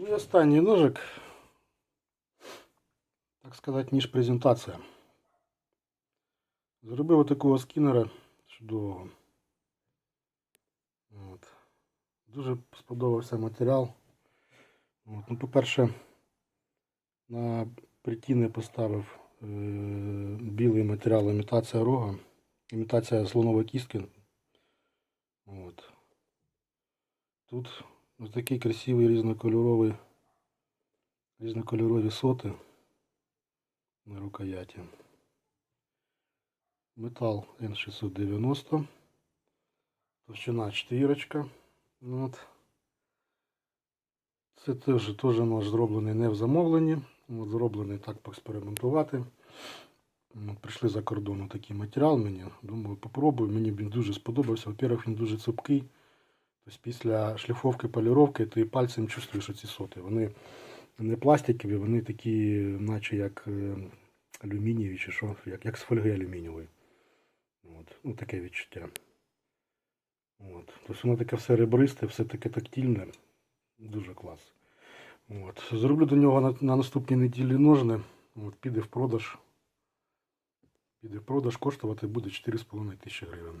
Ну і останній ножик, так сказати, ніж презентація. Зробив такого скінера чудового. От. Дуже сподобався матеріал. От. Ну, по-перше, на притіни поставив е- білий матеріал імітація рога, імітація слонової кістки. От. Тут ось такий красивий різнокольоровий, різнокольорові соти на рукояті. Метал N690. Товщина четвірочка. От. Це теж, теж нож зроблений не в замовленні. От, зроблений так поекспериментувати. От, прийшли за кордону такий матеріал мені. Думаю, попробую. Мені він дуже сподобався. Во-первых, він дуже цупкий. Тобто після шліфовки, поліровки ти пальцем чувствуєш ці соти. Вони не пластикові, вони такі, наче як е, алюмінієві чи що, як, як з фольги алюмінієвої. От. Ну, таке відчуття. От. Тобто воно таке все ребристе, все таке тактильне. Дуже клас. От. Зроблю до нього на, на наступній неділі ножни. От, піде в продаж. Піде в продаж, коштувати буде 4,5 тисячі гривень.